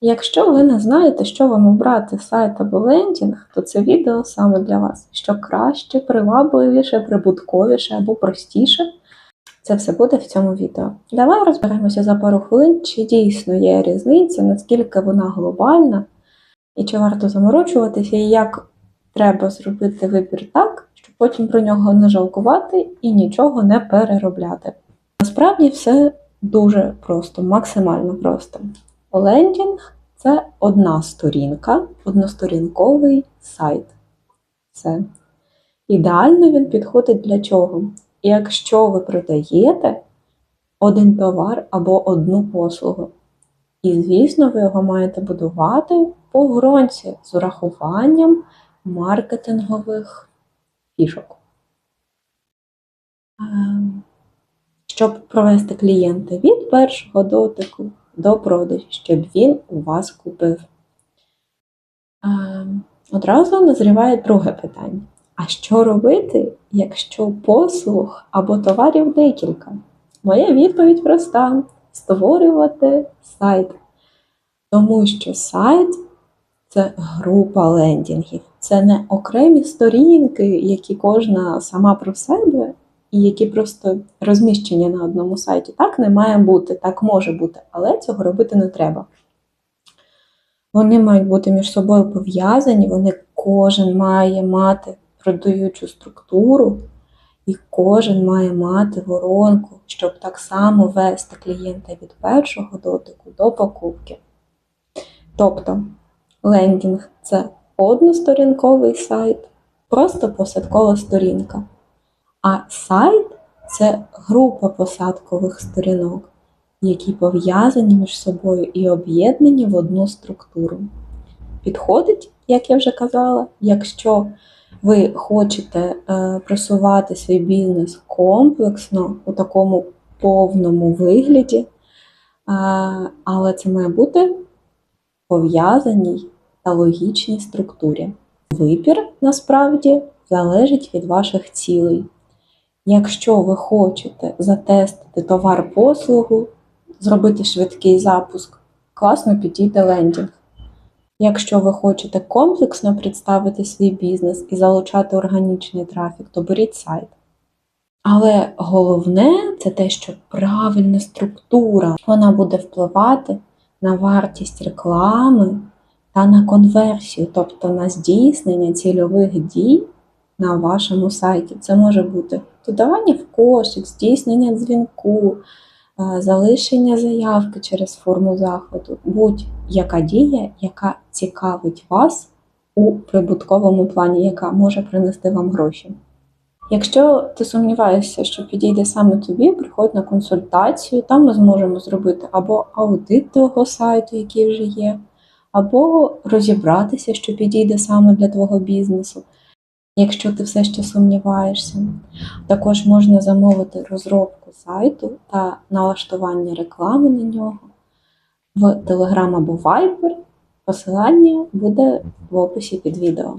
Якщо ви не знаєте, що вам обрати сайт або лендінг, то це відео саме для вас. Що краще, привабливіше, прибутковіше або простіше. Це все буде в цьому відео. Давай розберемося за пару хвилин, чи дійсно є різниця, наскільки вона глобальна, і чи варто заморочуватися, і як треба зробити вибір так, щоб потім про нього не жалкувати і нічого не переробляти. Насправді все дуже просто, максимально просто. Лендінг це одна сторінка, односторінковий сайт. Все. Ідеально він підходить для чого? Якщо ви продаєте один товар або одну послугу. І, звісно, ви його маєте будувати по гронці з урахуванням маркетингових фішок. Ем, Щоб провести клієнта від першого дотику до продажу, щоб він у вас купив. Одразу назріває друге питання. А що робити, якщо послуг або товарів декілька? Моя відповідь проста: створювати сайт. Тому що сайт це група лендінгів, це не окремі сторінки, які кожна сама про себе, і які просто розміщені на одному сайті. Так не має бути, так може бути, але цього робити не треба. Вони мають бути між собою пов'язані, вони кожен має мати продаючу структуру, і кожен має мати воронку, щоб так само вести клієнта від першого дотику до покупки. Тобто лендінг це односторінковий сайт, просто посадкова сторінка. А сайт це група посадкових сторінок, які пов'язані між собою і об'єднані в одну структуру. Підходить, як я вже казала, якщо ви хочете е, просувати свій бізнес комплексно у такому повному вигляді, е, але це має бути пов'язаній та логічній структурі. Вибір насправді залежить від ваших цілей. Якщо ви хочете затестити товар-послугу, зробити швидкий запуск, класно підійде лендінг. Якщо ви хочете комплексно представити свій бізнес і залучати органічний трафік, то беріть сайт. Але головне це те, що правильна структура вона буде впливати на вартість реклами та на конверсію, тобто на здійснення цільових дій на вашому сайті. Це може бути додавання в кошик, здійснення дзвінку, залишення заявки через форму заходу, будь-яка дія, яка цікавить вас у прибутковому плані, яка може принести вам гроші. Якщо ти сумніваєшся, що підійде саме тобі, приходь на консультацію, там ми зможемо зробити або аудит того сайту, який вже є, або розібратися, що підійде саме для твого бізнесу. Якщо ти все ще сумніваєшся, також можна замовити розробку сайту та налаштування реклами на нього в Telegram або Viber. Посилання буде в описі під відео.